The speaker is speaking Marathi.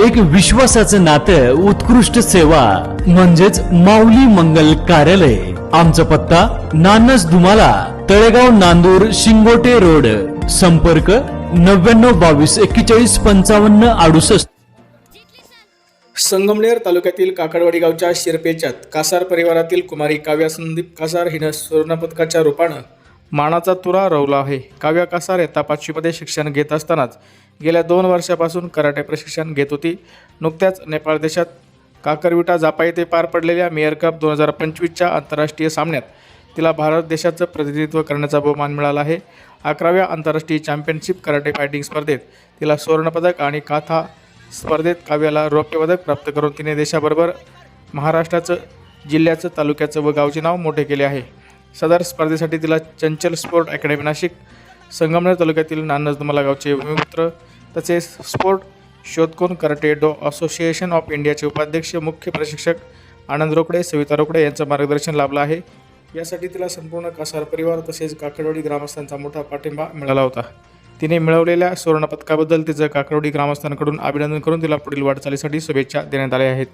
एक विश्वासाचं नातं उत्कृष्ट सेवा म्हणजेच माऊली मंगल कार्यालय. आमचा पत्ता नानस दुमाला तळेगाव नांदूर शिंगोटे रोड. संपर्क नव्याण्णव बावीस एक्केचाळीस पंचावन्न अडुसष्ट. संगमनेर तालुक्यातील काकडवाडी गावच्या शिरपेच्यात कासार परिवारातील कुमारी काव्या संदीप कासार हिनं सुवर्णपदकाच्या रूपानं मानाचा तुरा रवला आहे. काव्या कासारे इयत्ता शिक्षण घेत असतानाच गेल्या दोन वर्षापासून कराटे प्रशिक्षण घेत होती. नुकत्याच नेपाळ देशात काकरविटा जापा येथे पार पडलेल्या मेयर कप दोन हजार पंचवीसच्या आंतरराष्ट्रीय सामन्यात तिला भारत देशाचं प्रतिनिधित्व करण्याचा बहुमान मिळाला आहे. अकराव्या आंतरराष्ट्रीय चॅम्पियनशिप कराटे फायटिंग स्पर्धेत तिला सुवर्णपदक आणि काथा स्पर्धेत काव्याला रौप्य पदक प्राप्त करून तिने देशाबरोबर महाराष्ट्राचं जिल्ह्याचं तालुक्याचं व गावचे नाव मोठे केले आहे. सदर स्पर्धेसाठी तिला चंचल स्पोर्ट अकॅडमी नाशिक संगमनेर तालुक्यातील नानजदुमाला गावचे भूमिपुत्र तसेच sport Shotokan karate do association of इंडियाचे उपाध्यक्ष मुख्य प्रशिक्षक आनंद रोकडे सविता रोकडे यांचं मार्गदर्शन लाभलं आहे. यासाठी तिला संपूर्ण कासार परिवार तसेच काकडवाडी ग्रामस्थांचा मोठा पाठिंबा मिळाला होता. तिने मिळवलेल्या सुवर्णपदकाबद्दल तिचं काकडवाडी ग्रामस्थांकडून अभिनंदन करून तिला पुढील वाटचालीसाठी शुभेच्छा देण्यात आल्या आहेत.